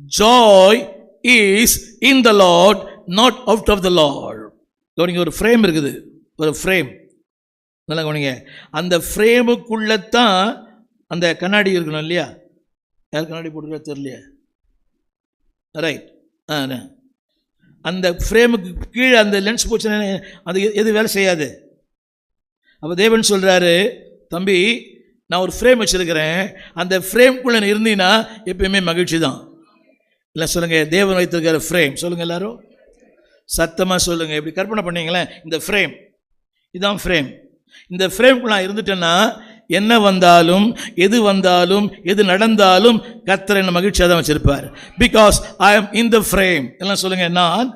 Joy is in the Lord not out of the Lord கவனிங்க ஒரு frame இருக்குது. ஒரு ஃப்ரேம் நல்லா கவனிங்க. அந்த ஃப்ரேமுக்குள்ளே தான் அந்த கண்ணாடி இருக்கணும் இல்லையா? யார் கண்ணாடி போட்டுருக்கா தெரியலையா? ரைட் ஆ அந்த ஃப்ரேமுக்கு கீழே அந்த லென்ஸ் போச்சுன்னா அது எது வேலை செய்யாது? அப்போ தேவன் சொல்கிறாரு தம்பி நான் ஒரு ஃப்ரேம் வச்சுருக்கிறேன். அந்த ஃப்ரேம்குள்ளே இருந்தீங்கன்னா எப்பயுமே மகிழ்ச்சி தான். இல்லை சொல்லுங்கள் தேவன் வைத்திருக்கிற ஃப்ரேம் சொல்லுங்கள் எல்லாரும். சத்தமாக சொல்லுங்கள் இப்படி கற்பனை பண்ணீங்களேன். இந்த ஃப்ரேம் இதுதான் ஃப்ரேம் இந்த ஃப்ரேம்குள்ள நான் இருந்துட்டேன்னா என்ன வந்தாலும் எது வந்தாலும் எது நடந்தாலும் கர்த்தர் என்ன மகிழ்ச்சியாக தான் வச்சுருப்பார். Because I am in the frame எல்லாம் சொல்லுங்கள் நான்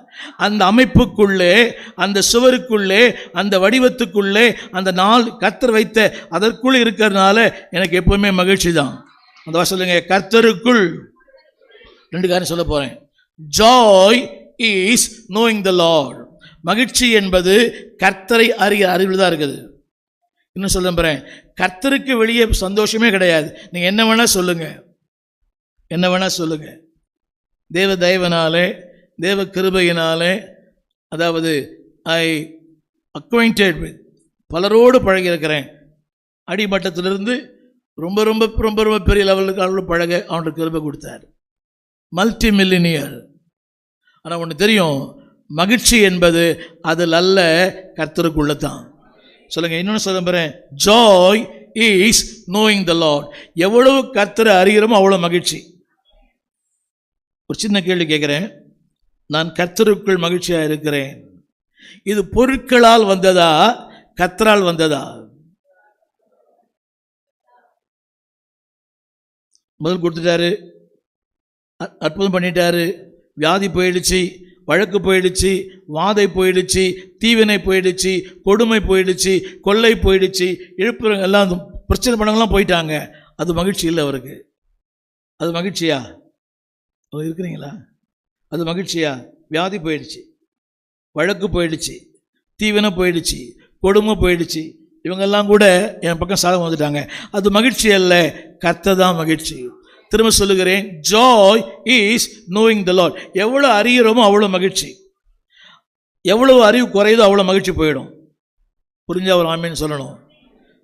அந்த அமைப்புக்குள்ளே அந்த சுவருக்குள்ளே அந்த வடிவத்துக்குள்ளே அந்த நாள் கத்தர் வைத்த அதற்குள் இருக்கிறதுனால எனக்கு எப்போவுமே மகிழ்ச்சி தான். அந்த சொல்லுங்கள் கர்த்தருக்குள் ரெண்டு காரியம் சொல்ல போகிறேன் joy is knowing the Lord மகிழ்ச்சி என்பது கர்த்தரை அறிய அறிவில் தான் இருக்குது. இன்னும் சொல்ல போகிறேன் கர்த்தருக்கு வெளியே சந்தோஷமே கிடையாது. நீங்கள் என்ன வேணால் சொல்லுங்கள் என்ன வேணால் சொல்லுங்கள் தேவ தயவனாலே தேவ கிருபையினாலே அதாவது ஐ அக்வைண்டட் வித் பலரோடு பழகியிருக்கிறேன். அடிமட்டத்திலிருந்து ரொம்ப ரொம்ப ரொம்ப ரொம்ப பெரிய லெவலுக்கு அவளோட பழக அவனுக்கு கிருபை கொடுத்தாரு. மல்டி மில்லினியர் ஆனால் ஒன்று தெரியும் மகிழ்ச்சி என்பது அதில் அல்ல கர்த்தருக்குள்ள தான். சொல்லுங்க இன்னொன்று சொல்ல போகிறேன் joy is knowing the Lord எவ்வளவு கர்த்தரை அறிகிறோமோ அவ்வளோ மகிழ்ச்சி. ஒரு சின்ன கேள்வி கேட்குறேன். நான் கர்த்தருக்குள் மகிழ்ச்சியாக இருக்கிறேன். இது பொருட்களால் வந்ததா கத்தரால் வந்ததா? முதல் கொடுத்துட்டாரு. அற்புதம் பண்ணிட்டாரு. வியாதி போயிடுச்சு வழக்கு போயிடுச்சு வாதை போயிடுச்சு தீவினை போயிடுச்சு கொடுமை போயிடுச்சு கொள்ளை போயிடுச்சு இழுப்புறங்க எல்லாம் பிரச்சனை பண்ணவங்களாம் போயிட்டாங்க. அது மகிழ்ச்சி இல்லை அவருக்கு. அது மகிழ்ச்சியா? ஓ, இருக்கிறீங்களா? அது மகிழ்ச்சியா? வியாதி போயிடுச்சு வழக்கு போயிடுச்சு தீவினை போயிடுச்சு கொடுமை போயிடுச்சு. இவங்கெல்லாம் கூட என் பக்கம் சாதகம் வந்துட்டாங்க. அது மகிழ்ச்சி அல்ல கர்த்த தான் மகிழ்ச்சி. திரும்ப சொல்லுகிறேன் joy is knowing the Lord எவ்வளோ அறிகிறோமோ அவ்வளோ மகிழ்ச்சி. எவ்வளோ அறிவு குறையுதோ அவ்வளோ மகிழ்ச்சி போயிடும். புரிஞ்ச ஒரு ஆமின்னு சொல்லணும்.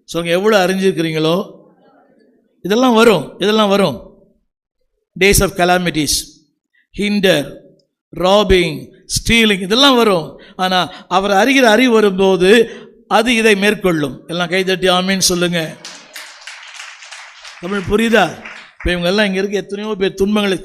சொல்லுங்க எவ்வளோ அறிஞ்சிருக்கிறீங்களோ? இதெல்லாம் வரும் இதெல்லாம் வரும். Days of calamities hinder robbing stealing இதெல்லாம் வரும். ஆனால் அவர் அறிகிற அறிவு வரும்போது அது இதை மேற்கொள்ளும். எல்லாம் கைதட்டி ஆமின்னு சொல்லுங்கள் தமிழ் புரியுதா? இப்போ இவங்கெல்லாம் இங்கே இருக்க எத்தனையோ பேர் துன்பங்களை